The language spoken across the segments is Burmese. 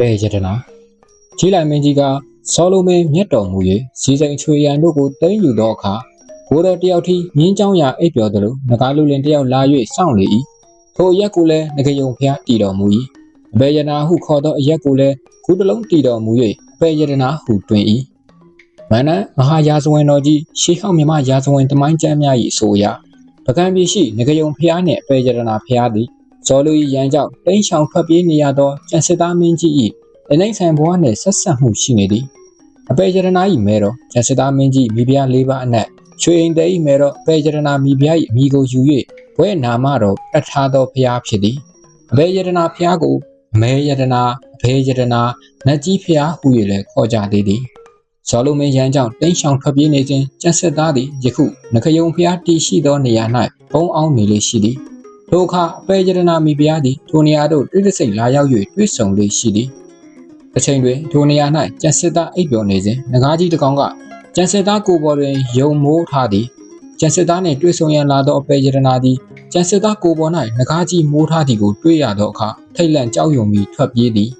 ပဲ့ရတနာကြီးလိုက်မင်းကြီးကဆောလိုမင်းမျက်တော်မူ၍စီစဉ်ချွေရန်တို့ကိုတိမ့်ယူသောအခါကိုယ်တော်တယောက်ထီးမြင်းချောင်းရာအိပ်ပျော်သလိုငကားလူလင်တယောက်လာ၍စောင့်လေ၏ထိုရက်ကိုလည်းငကယုံဖျားတည်တော်မူ၏အဘယ်ယနာဟုခေါ်သောအရက်ကိုလည်းခုတလုံးတည်တော်မူ၍အဘယ်ယနာဟုတွင်၏မန္တန်မဟာရာဇဝင်တော်ကြီးရှေးဟောင်းမြမရာဇဝင်တမိုင်းကျမ်းများ၏အဆိုအရပကံပြည်ရှိငကယုံဖျားနှင့်အဘယ်ယနာဖျားသည်ဇော်လူ၏ရန်ကြောင့်တိန့်ချောင်ဖက်ပြေးနေရသောကျန်စစ်သားမင်းကြီး၏ အနိုင်ဆိုင်ဘဝနှင့်ဆက်ဆက်မှုရှိနေသည်အပေယတနာ၏မဲတော်ကျန်စစ်သားမင်းကြီးမိဖုရား၄ပါးအနက်ချွေအိမ်တဲ၏မဲတော်အပေယတနာမိဖုရား၏အမိကိုယူ၍ဘွဲ့နာမတော်တတ်ထားသောဖျားဖြစ်သည်အပေယတနာဖျားကိုအမဲယတနာအဖေယတနာနတ်ကြီးဖျားဟူ၍လည်းခေါ်ကြသေးသည်ဇော်လူမင်းရန်ကြောင့်တိန့်ချောင်ထွက်ပြေးနေခြင်းကျန်စစ်သားသည်ယခုနခယုံဖျားတည်ရှိသောနေရာ၌ဘုံအောင်နေလေရှိသည်ထိုအခါအပေယတနာမိဖုရားသည်ထိုနေရာသို့တိတိစိတ်လာရောက်၍တွေ့ဆုံလေရှိသည် တစ်ချိန်တွင်ထိုနေရာ၌ကျန်စစ်သားအိပ်ပျော်နေစဉ်ငကားကြီးတစ်ကောင်ကကျန်စစ်သားကိုယ်ပေါ်တွင်ယုံမိုးထားသည်ကျန်စစ်သားနှင့်တွေ့ဆုံရန်လာသောအပေယတနာသည်ကျန်စစ်သားကိုယ်ပေါ်၌ငကားကြီးမိုးထားသည်ကိုတွေ့ရသောအခါထိတ်လန့်ကြောက်ရွံ့ပြီးထွက်ပြေးသည်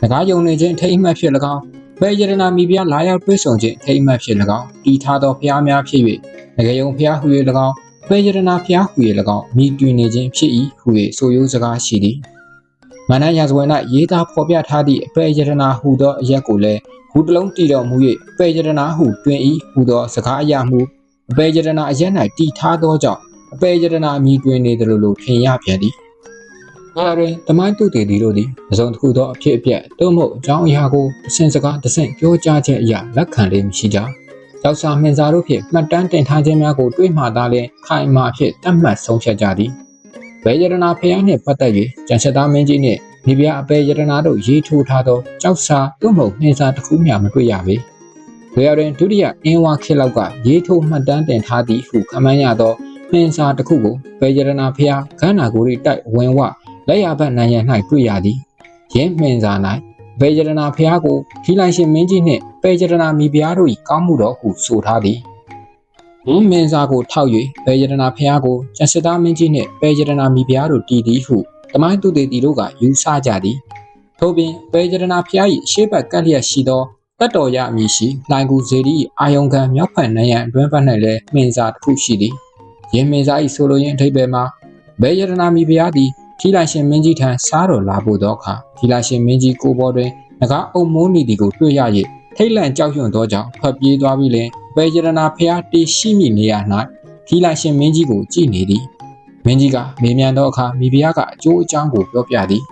ငကားယုံနေခြင်းထိတ်အမှတ်ဖြစ်၎င်းပေယတနာမိဖုရားလာရောက်တွေ့ဆုံခြင်းထိတ်အမှတ်ဖြစ်၎င်းတီထားသောဖျားများဖြစ်၍ငကယုံဖျားဟူ၍၎င်းပေယတနာဖျားဟူ၍၎င်းမိတွင်နေခြင်းဖြစ်၏ဟူ၍ဆိုရိုးစကားရှိသည် မန္တရာဇဝင်၌ရေးသားဖော်ပြထားသည့်အပေယတနာဟူသောအရက်ကိုလည်းဟူတလုံးတည်တော်မူ၍အပေယတနာဟုတွင်၏ဟူသောစကားအရာမှုအပေယတနာအရက်၌တည်ထားသောကြောင့်အပေယတနာအမိတွင်နေသည်လို့ထင်ရပြန်သည်။ဒါတွင်တမိုင်းတုတေဒီတို့သည်အစုံတစ်ခုသောအဖြစ်အပျက်သို့မဟုတ်အကြောင်းအရာကိုတစ်ဆင့်စကားတစ်ဆင့်ပြောကြားခြင်းအရာလက်ခံလေးမရှိကြ။ကြောက်စာမှင်စာတို့ဖြင့်မှတ်တမ်းတင်ထားခြင်းများကိုတွေးမှသာလျှင်ခိုင်မာဖြင့်တတ်မှတ်ဆုံးဖြတ်ကြသည်။ ဘယ်ယတနာဖျားနှင့်ပတ်သက်၍ကျန်ချက်သားမင်းကြီးနှင့်မိဖုရားအပေယတနာတို့ရေးထိုးထားသောကြောက်စာသို့မဟုတ်နှင်းစာတစ်ခုမျှမတွေ့ရပေ။ဝေရတွင်ဒုတိယအင်းဝါခေတ်လောက်ကရေးထိုးမှတ်တမ်းတင်ထားသည့်ဟုခန့်မှန်းရသောနှင်းစာတစ်ခုကိုပေယတနာဖျားခန္ဓာကိုယ်၏တိုက်ဝင်ဝလက်ရဘတ်နိုင်ရန်၌တွေ့ရသည်။ရင်းမှင်စာ၌ပေယတနာဖျားကိုခီလိုင်ရှင်မင်းကြီးနှင့်ပေယတနာမိဖုရားတို့၏ကောင်းမှုတော်ဟုဆိုထားသည်။ ရင်းမှင်စာကိုထောက်၍ပေယတနာဖျားကိုကျန်စစ်သားမင်းကြီးနှင့်ပေယတနာမိဖုရားတို့တည်သည်ဟုတမိုင်းသူတေတီတို့ကယူဆကြသည်ထို့ပြင်ပေယတနာဖျား၏ရှေ့ဘက်ကပ်လျက်ရှိသောတတ်တော်ရအမည်ရှိလိုင်ကူဇေဒီအာယုံခံမြောက်ဖက်နံရန်အတွင်းဘက်၌လည်းမှင်စာတစ်ခုရှိသည်ယင်းမှင်စာ၏ဆိုလိုရင်းအထိပ္ပယ်မှာဘေယတနာမီဖျားသည်ထီလိုက်ရှင်မင်းကြီးထံစားတော်လာဖို့သောအခါထီလိုက်ရှင်မင်းကြီးကိုပေါ်တွင်ငကားအုံမိုးနေသည်ကိုတွေ့ရ၍ထိတ်လန့်ကြောက်ရွံ့သောကြောင့်ဖတ်ပြေးသွားပြီးလင် ဘေယတနာဖျားတီရှိမိနေရ၌ထီလိုက်ရှင်မင်းကြီးကိုကြည်နေသည်မင်းကြီးကမေးမြန်းသောအခါမိဖုရားကအကျိုးအကြောင်းကိုပြောပြသည်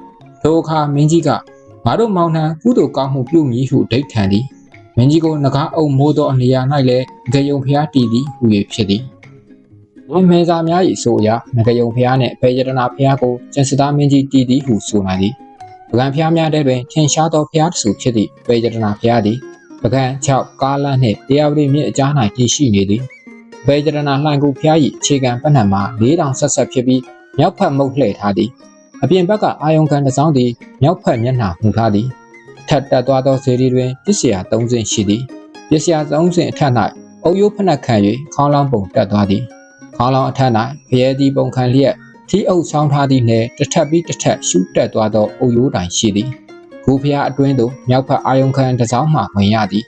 ထိုအခါမင်းကြီးကငါတို့မောင်နှံကုသိုလ်ကောင်းမှုပြုမည်ဟုဒိတ်ထန်သည်မင်းကြီးကိုငကားအုံမိုးသောနေရာ၌လည်းဂယုံဖျားတည်သည်ဟူ၍ဖြစ်သည်ဝင်းမဲစာများ၏ဆိုအရငကယုံဖျားနှင့်ဘေယတနာဖျားကိုကျန်စသားမင်းကြီးတည်သည်ဟုဆိုနိုင်သည်ပကံဖျားများတဲ့တွင်ထင်ရှားသောဖျားတစ်ဆူဖြစ်သည့်ဘေယတနာဖျားသည် ပကံ6ကားလန်းနှင့်တရားဝတိမြစ်အကြား၌တည်ရှိနေသည်ဘေယတနာလှိုင်ကူဖျား၏အခြေခံပဏ္ဏမှာ၄တောင်ဆက်ဆက်ဖြစ်ပြီးမြောက်ဖက်မုတ်လှည့်ထားသည်အပြင်ဘက်ကအာယုံခံတစ်စောင်းသည်မြောက်ဖက်မျက်နှာမူထားသည်ထပ်တက်သွားသောဇေဒီတွင်ပစ္စယ၃ဆင့်ရှိသည်ပစ္စယ၃ဆင့်အထက်၌အုပ်ရိုးဖက်နှက်ခံ၍ခေါင်းလောင်းပုံတက်သွားသည်ခေါင်းလောင်းအထက်၌ဖရဲသည်ပုံခံလျက်ထီအုပ်ဆောင်းထားသည့်နှင့်တစ်ထပ်ပြီးတစ်ထပ်ရှူတက်သွားသောအုပ်ရိုးတိုင်ရှိသည် ဂူဖျားအတွင်းသို့မြောက်ဖက်အာယုံခံတစ်စောင်းမှဝင်ရသည်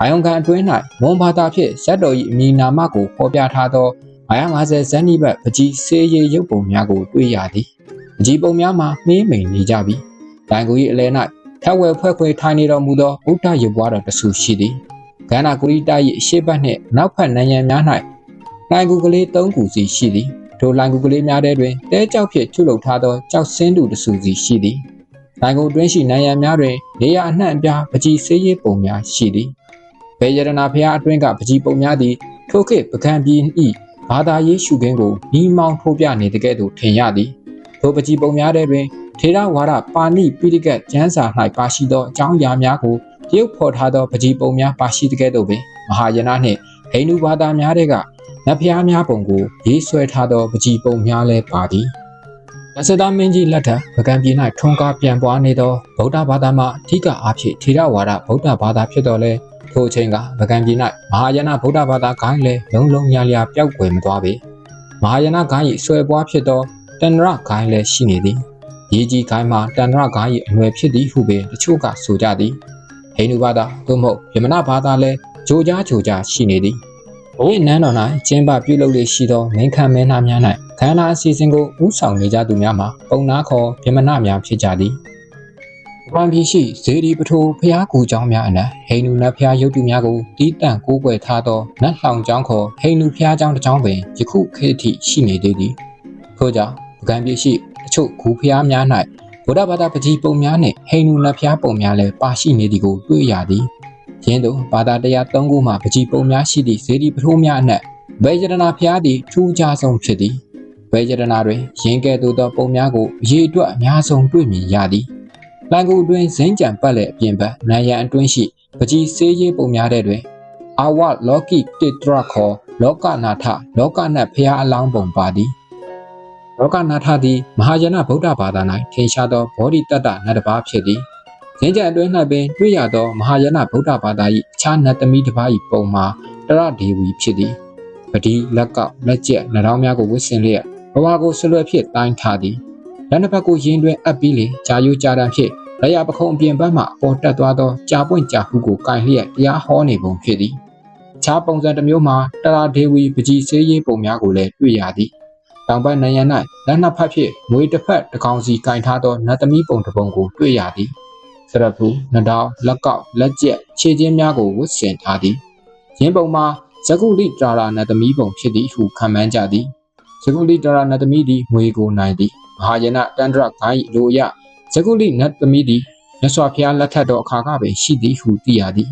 အာယုံခံအတွင်း၌မွန်ဘာသာဖြင့်ဇက်တော်၏အမည်နာမကိုဖော်ပြထားသော950ဇန်နီဘတ်ပကြီးစေးရီရုပ်ပုံများကိုတွေ့ရသည်။ပကြီးပုံများမှာနှင်းမိန်နေကြပြီ။ဒိုင်ကို၏အလဲ၌ထက်ဝဲဖွဲ့ခွဲထိုင်နေတော်မူသောဗုဒ္ဓရုပ်ပွားတော်တဆူရှိသည်။ဂန္ဓာကုရိတ၏အရှိတ်ဘက်နှင့်နောက်ဖက်နံရံများ၌လိုင်ကူကလေး၃ခုစီရှိသည်။ထိုလိုင်ကူကလေးများထဲတွင်တဲကြောက်ဖြင့်ချုပ်လုပ်ထားသောကြောက်စင်းတူတဆူစီရှိသည်။ လိုင်ကူတွင်းရှိနံရံများတွင်နေရအနှံ့အပြားပကြီးစေးရီပုံများရှိသည်။ဘေယရနာဖျားအတွင်းကပကြီးပုံများသည်ထိုခေတ်ပကံပြည်၏ဘာသာရေးရှုခင်းကိုမိမောင်းထိုးပြနေတဲ့ကဲ့သို့ထင်ရသည်ထိုပကြီးပုံများတဲ့တွင်ထေရဝါဒပါဏိပိဋကတ်ကျမ်းစာ၌ပါရှိသောအကြောင်းအရာများကိုတရုပ်ဖော်ထားသောပကြီးပုံများပါရှိတဲ့ကဲ့သို့ပင်မဟာယနာနှင့်ဟိန္ဒူဘာသာများတဲ့ကနတ်ဖျားများပုံကိုရေးဆွဲထားသောပကြီးပုံများလည်းပါသည်။ အစသားမင်းကြီးလက်ထက်ပကံပြည်၌ထွန်းကားပြန်ပွားနေသောဗုဒ္ဓဘာသာမှအထူးအားဖြင့်ထေရဝါဒဗုဒ္ဓဘာသာဖြစ်တော်လဲထိုအချိန်ကဗကံပြည်၌မဟာယာနဗုဒ္ဓဘာသာဂိုင်းလည်းလုံးလုံးညာလျာပျောက်ကွယ်မသွားပေမဟာယာနဂိုင်း၏ဆွဲပွားဖြစ်သောတဏ္ဍရဂိုင်းလည်းရှိနေသည်ရေကြီးခိုင်းမှာတန္တရကား၏အနွယ်ဖြစ်သည်ဟုပင်တချို့ကဆိုကြသည်ဟိန္ဒူဘာသာသို့မဟုတ်ယမနဘာသာလည်းဂျိုကြားဂျိုကြားရှိနေသည် ဘဝနန်းတော်၌ကျင်းပပြုလုပ်လေရှိသောမိန်ခံမဲနာများ၌ခန္ဓာအစီအစဉ်ကိုဥဆောင်နေကြသူများမှာပုံနာခေါ်ယမနများဖြစ်ကြသည်ဘဝပြည်ရှိဇေဒီပထိုဖျားကူเจ้าများအနက်ဟိန္ဒူနတ်ဖျားရုပ်တုများကိုတီးတန့်ကိုးကွယ်ထားသောနတ်လောင်เจ้าခေါ်ဟိန္ဒူဖျားเจ้าတစ်เจ้าပင်ယခုခေတ်ထိရှိနေသေးသည်ထို့ကြောင့်ပကံပြည်ရှိတချို့ဂူဖျားများ၌ဗုဒ္ဓဘာသာပကြီးပုံများနှင့်ဟိန္ဒူနတ်ဖျားပုံများလည်းပါရှိနေသည်ကိုတွေ့ရသည် ယင်းသို့ဘာသာတရား၃ခုမှပကြီးပုံများရှိသည့်ဇေဒီပထိုးများအနက်ဗေယရဏဖျားသည်ထူးခြားဆုံးဖြစ်သည်ဗေယရဏတွင်ရင်းကဲ့သို့သောပုံများကိုအရေးအတွက်အများဆုံးတွေ့မြင်ရသည်လန်ကူတွင်ဇင်းကြံပတ်လက်အပြင်ဘက်နန်ရန်အတွင်းရှိပကြီးစေးရေးပုံများတဲ့တွင်အာဝလောကိတေတရခောလောကနာထလောကနတ်ဖျားအလောင်းပုံပါသည်လောကနာထသည်မဟာယာနဗုဒ္ဓဘာသာ၌ထင်ရှားသောဘောဓိတတ္တနတ်တစ်ပါးဖြစ်သည် ဇင်းကြံအတွင်း၌ပင်တွေ့ရသောမဟာယာနဗုဒ္ဓဘာသာ၏အခြားနတ်သမီးတစ်ပါး၏ပုံမှာတရဒေဝီဖြစ်သည်ပတိလက်ကောက်လက်ကျက်နှာခေါင်းများကိုဝစ်ဆင်လျက်ဘဝကိုဆွလွယ်ဖြစ်တိုင်းထားသည်လက်နှစ်ဖက်ကိုရင်းတွင်အပ်ပြီးလေကြာယူကြာတန်ဖြစ်ရရပခုံအပြင်ဘက်မှပေါ်တက်သွားသောကြာပွင့်ကြာဟုကိုကင်လျက်တရားဟောနေပုံဖြစ်သည်ခြားပုံစံတစ်မျိုးမှာတရာဒေဝီပကြီးစေးရေးပုံများကိုလည်းတွေ့ရသည်တောင်ဘက်နယံ၌လက်နှစ်ဖက်ဖြင့်ငွေတစ်ဖက်တစ်ကောင်စီကင်ထားသောနတ်သမီးပုံတစ်ပုံကိုတွေ့ရသည် စရဖူနဒေါလက်ကောက်လက်ကျက်ခြေချင်းများကိုဝတ်ဆင်ထားသည်ရင်းပုံမှာဇဂုလိတာရာနတ်သမီးပုံဖြစ်သည်ဟုခံမှန်းကြသည်ဇဂုလိတာရာနတ်သမီးသည်ငွေကိုနိုင်သည်မဟာယနတန္တရဂိုင်းလိုအရဇဂုလိနတ်သမီးသည်မြတ်စွာဘုရားလက်ထက်တော်အခါကပင်ရှိသည်ဟုသိရသည်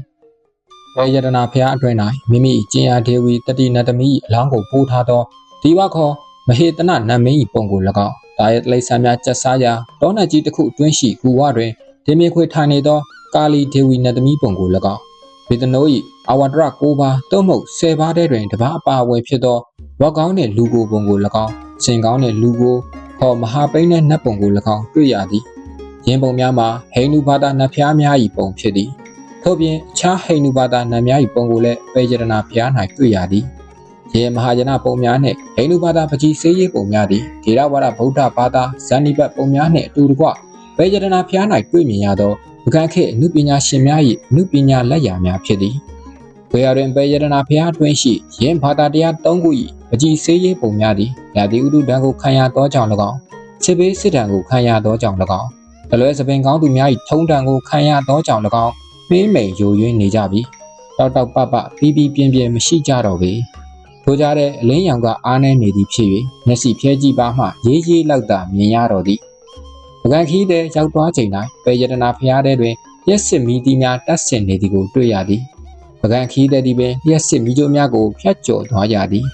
ဘေယတနာဘုရားအတွင်၌မိမိကျင်ယာဒေဝီတတိနတ်သမီးအလောင်းကိုပို့ထားသောဒီဝခေါ်မဟေတနနတ်မင်း၏ပုံကို၎င်းတာရဲ့တိရစ္ဆာန်များကျက်စားရာတောနတ်ကြီးတစ်ခုအတွင်းရှိကူဝတွင် ဒေမီခွေထိုင်နေသောကာလီဒေဝီနတ်သမီးပုံကို၎င်းဝေဒနို၏အဝဒရ၉ပါးတုံးမုတ်၁၀ပါးထဲတွင်တပါးအပါအဝင်ဖြစ်သောဝက်ကောင်းနှင့်လူကိုပုံကို၎င်းစင်ကောင်းနှင့်လူကိုခေါ်မဟာပိန်းနှင့်နတ်ပုံကို၎င်းတွေ့ရသည်ရင်းပုံများမှာဟိန္ဒူဘာသာနတ်ဖျားများ၏ပုံဖြစ်သည်ထို့ပြင်အခြားဟိန္ဒူဘာသာနတ်များ၏ပုံကိုလည်းပေယရနာဘုရား၌တွေ့ရသည်ရေမဟာယနပုံများနှင့်ဟိန္ဒူဘာသာပကြီးစေးရေးပုံများသည်ဒေရဝါဒဗုဒ္ဓဘာသာဇန်နိဘတ်ပုံများနှင့်အတူတကွ ပေယရနာဘုရား၌တွေ့မြင်ရသောပကံခေအနုပညာရှင်များ၏အနုပညာလက်ရာများဖြစ်သည်ဝေရတွင်ပေယရနာဘုရားတွင်ရှိယင်းဘာသာတရား၃ခု၏ပကြီးစေးရေးပုံများသည်ရာသီဥတုတံကိုခံရသောကြောင့်၎င်းချစ်ပေးစစ်တံကိုခံရသောကြောင့်၎င်းတလွဲစပင်ကောင်းသူများ၏ထုံးတံကိုခံရသောကြောင့်၎င်းမင်းမိန်ယိုယွင်းနေကြပြီတောက်တောက်ပပပီးပီးပြင်းပြင်းမရှိကြတော့ပေထိုကြတဲ့အလင်းရောင်ကအားနေနေသည်ဖြစ်၍မျက်စိဖြဲကြည့်ပါမှရေးရေးလောက်သာမြင်ရတော့သည်ပ ကံခီးတဲ့ရောက်သွားချိန်တိုင်းပေယတနာဖျားတဲ့တွင်ရက်စစ်မီတီများတက်ဆင်နေသည်ကိုတွေ့ရသည်ပကံခီးတဲ့ဒီပင်ရက်စစ်မီကြိုးများကိုဖျက်ကျော်သွားကြသည်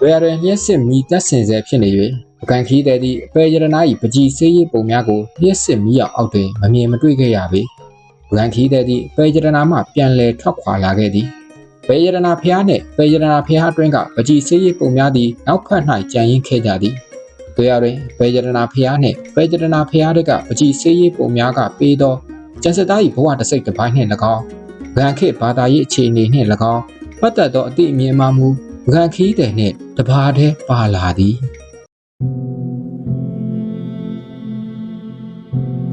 တွေ့ရတွင်ရက်စစ်မီတက်ဆင်စေဖြစ်နေ၍ပကံခီးတဲ့ဒီအပေရတနာ၏ပကြီးစေးရေးပုံများကိုလျှက်စစ်မီးအောင်အောက်တွင်မမြင်မတွေ့ခဲ့ရပေပကံခီးတဲ့ဒီအပေရတနာမှပြန်လည်ထွက်ခွာလာခဲ့သည်ပေရတနာဖျားနှင့်ပေရတနာဖျားအတွင်းကပကြီးစေးရေးပုံများသည်နောက်ဖက်၌ကြံရင်းခဲ့ကြသည် တွေ့ရတွင်ပေရတနာဖျားနှင့်ပေရတနာဖျားတွေကပကြီးစေးရေးပုံများကပေးသောကျန်စစ်သား၏ဘဝတစ်စိတ်တစ်ပိုင်းနှင့်၎င်းဗန်ခေဘာသာရေးအခြေအနေနှင့်၎င်းပတ်သက်သောအသည့်အမြင်မှမူဗန်ခီးတဲ့နှင့်တဘာတည်းပါလာသည်